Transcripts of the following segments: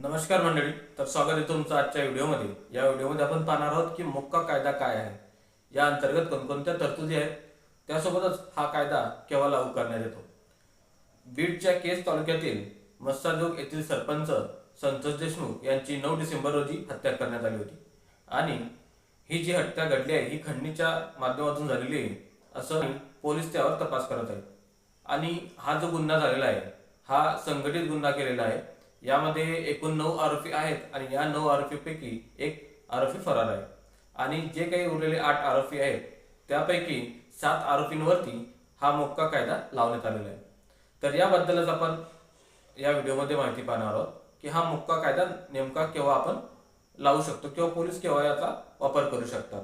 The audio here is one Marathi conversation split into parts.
नमस्कार मंडळी तर स्वागत आहे तुमचं आजच्या व्हिडिओमध्ये. या व्हिडिओमध्ये आपण पाहणार आहोत की मोक्का कायदा काय आहे? या अंतर्गत कोणकोणत्या तरतुदी आहेत? त्यासोबतच हा कायदा केव्हा लागू करण्यात येतो? बीडच्या केस तालुक्यातील मस्साजोग येथील सरपंच संतोष देशमुख यांची नऊ डिसेंबर रोजी हत्या करण्यात आली होती. आणि ही जी हत्या घडली आहे ही खंडणीच्या माध्यमातून झालेली आहे असं पोलीस त्यावर तपास करत आहेत. आणि हा जो गुन्हा झालेला आहे हा संघटित गुन्हा केलेला आहे यामध्ये एकूण नऊ आरोपी आहेत आणि या नऊ आरोपीपैकी एक आरोपी फरार आहे. आणि जे काही उरलेले आठ आरोपी आहेत त्यापैकी सात आरोपींवरती हा मोक्का कायदा लावण्यात आलेला आहे. तर याबद्दलच आपण या व्हिडिओमध्ये माहिती पाहणार आहोत की हा मोक्का कायदा नेमका केव्हा आपण लावू शकतो किंवा पोलीस केव्हा याचा वापर करू शकतात.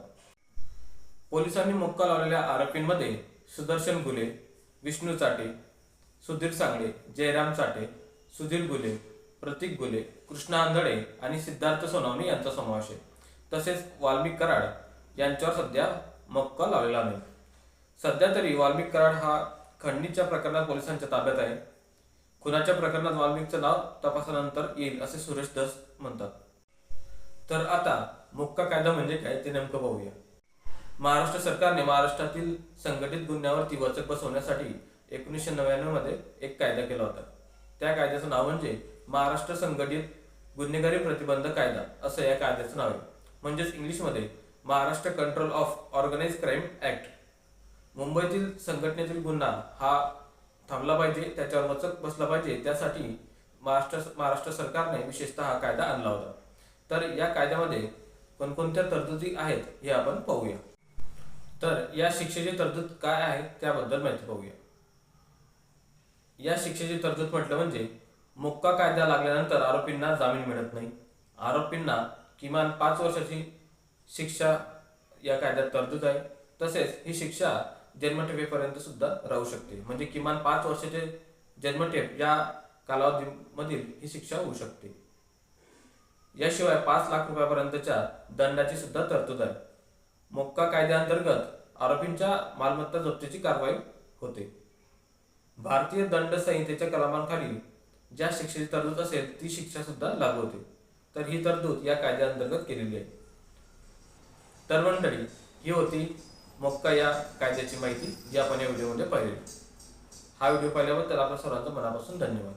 पोलिसांनी मोक्का लावलेल्या आरोपींमध्ये सुदर्शन गुले विष्णू चाटे सुधीर सांगळे जयराम चाटे सुधीर गुले प्रतीक गुले कृष्णा आंधळे आणि सिद्धार्थ सोनावणी यांचा समावेश आहे. तसेच वाल्मिक कराड यांच्यावर सध्या मक्का लावलेला नाही. सध्या तरी वाल्मिक कराड हा खंडणीच्या प्रकरणात पोलिसांच्या ताब्यात आहे. खुनाच्या प्रकरणात वाल्मिकचं नाव तपासानंतर येईल असे सुरेश दस म्हणतात. तर आता मोक्का कायदा म्हणजे काय ते नेमकं पाहूया महाराष्ट्र सरकारने महाराष्ट्रातील संघटित गुन्ह्यावरती वचक बसवण्यासाठी एकोणीसशे नव्याण्णवमध्ये एक कायदा केला होता. त्या कायद्याचं नाव म्हणजे महाराष्ट्र संघटित गुन्हेगारी प्रतिबंध कायदा असं या कायद्याचं नाव आहे. म्हणजेच इंग्लिशमध्ये Maharashtra control of organise crime act मुंबईतील संघटनेतील गुन्हा हा थांबला पाहिजे त्याच्यावर मचक बसला पाहिजे त्यासाठी महाराष्ट्र महाराष्ट्र सरकारने विशेषतः हा कायदा आणला होता. तर या कायद्यामध्ये कोणकोणत्या तरतुदी आहेत हे आपण पाहूया. तर या शिक्षेची तरतूद काय आहे त्याबद्दल माहिती पाहूया. या शिक्षेची तरतूद म्हटलं म्हणजे मोक्का कायदा लागल्यानंतर आरोपींना जामीन मिळत नाही. आरोपींना किमान पाच वर्षाची शिक्षा या कायद्यात तरतूद आहे. तसेच ही शिक्षा जन्मठेपेपर्यंत सुद्धा राहू शकते. म्हणजे किमान पाच वर्षाचे जन्मठेप या कालावधीमधील ही शिक्षा होऊ शकते. याशिवाय पाच लाख रुपयापर्यंतच्या दंडाची सुद्धा तरतूद आहे. मोक्का कायद्याअंतर्गत आरोपींच्या मालमत्ता जप्तीची कारवाई होते. भारतीय दंड संहितेच्या कलमांखाली ज्या शिक्षेची तरतूद असेल ती शिक्षा सुद्धा लागू होते. तर ही तरतूद या कायद्याअंतर्गत केलेली आहे. तर मंडळी ही होती मोक्का या कायद्याची माहिती जी आपण या व्हिडिओमध्ये पाहिली. हा व्हिडिओ पाहिल्याबद्दल आपल्या सर्वांचं मनापासून धन्यवाद.